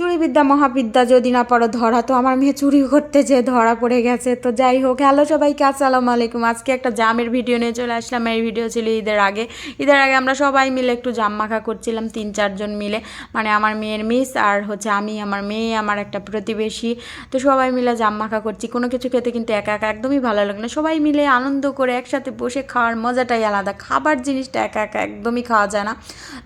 চুরিবিদ্যা মহাবিদ্যা যদি না পারো, ধরা তো আমার মেয়ে চুরি করতে যে ধরা পড়ে গেছে। তো যাই হোক, হ্যালো সবাইকে, আসসালামু আলাইকুম। আজকে একটা জামের ভিডিও নিয়ে চলে আসলাম। এই ভিডিও ছিল ঈদের আগে। ঈদের আগে আমরা সবাই মিলে একটু জাম মাখা করছিলাম, তিন চারজন মিলে। মানে আমার মেয়ের মিস আর হচ্ছে আমি, আমার মেয়ে, আমার একটা প্রতিবেশী। তো সবাই মিলে জাম মাখা করছি। কোনো কিছু খেতে কিন্তু একা একা একদমই ভালো লাগে না। সবাই মিলে আনন্দ করে একসাথে বসে খাওয়ার মজাটাই আলাদা। খাবার জিনিসটা একা একা একদমই খাওয়া যায় না।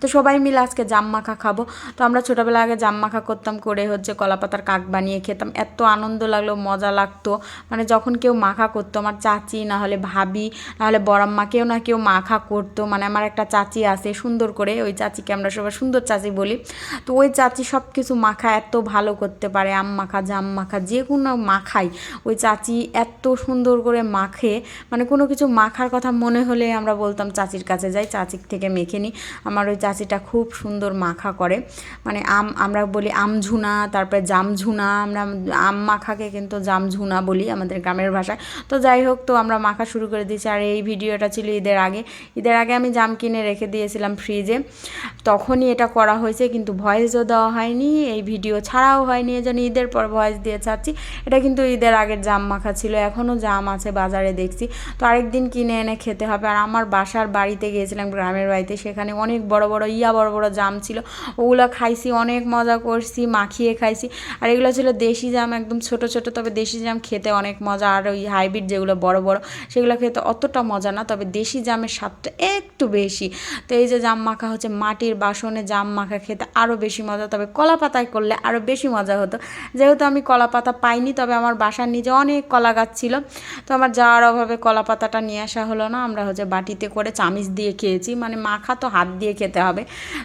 তো সবাই মিলে আজকে জাম মাখা খাব। তো আমরা ছোটোবেলা আগে জাম মাখা করতাম। করে হচ্ছে কলা পাতার কাক বানিয়ে খেতাম। এত আনন্দ লাগল, মজা লাগতো। মানে যখন কেউ মাখা করতো, আমার চাচি, না হলে ভাবি নাহলে বড়াম্মা, কেউ না কেউ মাখা করতো। মানে আমার একটা চাচি আছে, সুন্দর করে, ওই চাচিকে আমরা সবাই সুন্দর চাচি বলি। তো ওই চাচি সব কিছু মাখা, এত ভালো করতে পারে, আম মাখা, জাম মাখা, যে কোনো মাখাই। ওই চাচি এত সুন্দর করে মাখে। মানে কোনো কিছু মাখার কথা মনে হলে আমরা বলতাম, চাচির কাছে যাই, চাচির থেকে মেখে নিই আমার ওই চাচিটা খুব সুন্দর মাখা করে। মানে আম, আমরা বলি আমঝুনা তারপরে জামঝুনা, আমরা আম মাখাকে কিন্তু জামঝুনা বলি আমাদের গ্রামের ভাষায়। তো যাই হোক, তো আমরা মাখা শুরু করে দিয়েছি। আর এই ভিডিওটা ছিল ঈদের আগে। ঈদের আগে আমি জাম কিনে রেখে দিয়েছিলাম ফ্রিজে। তখনই এটা করা হয়েছে, কিন্তু ভয়েসও দেওয়া হয়নি। এই ভিডিও ছাড়াও হয়নি এই জন্য ঈদের পর ভয়েস দিয়ে চাচ্ছি এটা কিন্তু ঈদের আগের জাম মাখা ছিল এখনও জাম আছে বাজারে দেখছি। তো আরেকদিন কিনে এনে খেতে হবে। আর আমার বাসার বাড়িতে গিয়েছিলাম, গ্রামের বাড়িতে, সেখানে অনেক বড় বড়, ইয়া বড় বড় জাম ছিল। ওগুলো খাইছি, অনেক মজা করছি। মাখিয়ে খাইছি। আর এগুলো ছিল দেশি জাম, একদম ছোট ছোট, তবে দেশি জাম খেতে অনেক মজা। আর ওই হাইব্রিড যেগুলো বড় বড়, সেগুলো খেতে অতটা মজা না, তবে দেশি জামের স্বাদটা একটু বেশি। তো এই যে জাম মাখা হচ্ছে, মাটির বাসনে জাম মাখা খেতে আরও বেশি মজা, তবে কলা পাতায় করলে আরও বেশি মজা হতো। যেহেতু আমি কলা পাতা পাইনি, তবে আমার বাসার নিজে অনেক কলা গাছ ছিল। তো আমার যাওয়ার অভাবে কলা পাতাটা নিয়ে আসা হলো না, আমরা হচ্ছে বাটিতে করে চামিচ দিয়ে খেয়েছি। মানে মাখা তো হাত দিয়ে খেতে হবে।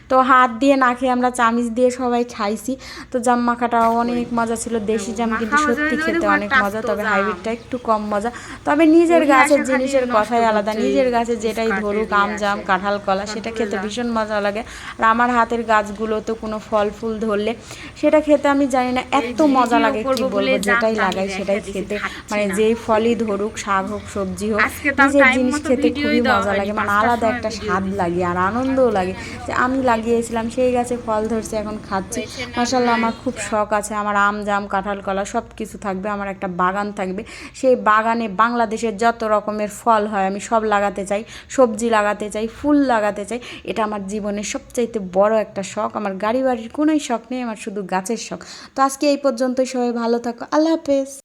তো হাত দিয়ে না খেয়ে আমরা চামিচ দিয়ে সবাই খাইছি। তো জাম মাখাটা অনেক মজা ছিল। দেশি জাম কিন্তু সত্যি খেতে অনেক মজা তবে হাইব্রিডটা একটু কম মজা। তবে নিজের গাছের জিনিসের কথাই আলাদা নিজের গাছে যেটাই ধরুক আম জাম কাঁঠাল কলা সেটা খেতে ভীষণ মজা লাগে। আর আমার হাতের গাছগুলোতে কোনো ফল ফুল ধরলে সেটা খেতে আমি জানি না এত মজা লাগে কি বলব যেটাই লাগাই সেটাই খেতে। মানে যেই ফলই ধরুক শাক হোক সবজি হোক নিজের জিনিস খেতে খুবই মজা লাগে মানে আলাদা একটা স্বাদ লাগে আর আনন্দও লাগে। যে আমি লাগিয়েছিলাম সেই গাছে ফল ধরছে এখন খাচ্ছি। মাসাল্লাহ আমার খুব শখ আছে। আমার আম জাম, কাঁঠাল কলা সব কিছু থাকবে, আমার একটা বাগান থাকবে। সেই বাগানে বাংলাদেশের যত রকমের ফল হয়, আমি সব লাগাতে চাই। সবজি লাগাতে চাই, ফুল লাগাতে চাই। এটা আমার জীবনের সবচাইতে বড় একটা শখ। আমার গাড়ি বাড়ির কোনোই শখ নেই, আমার শুধু গাছের শখ। তো আজকে এই পর্যন্তই, সবাই ভালো থাকো। আল্লাহ হাফেজ।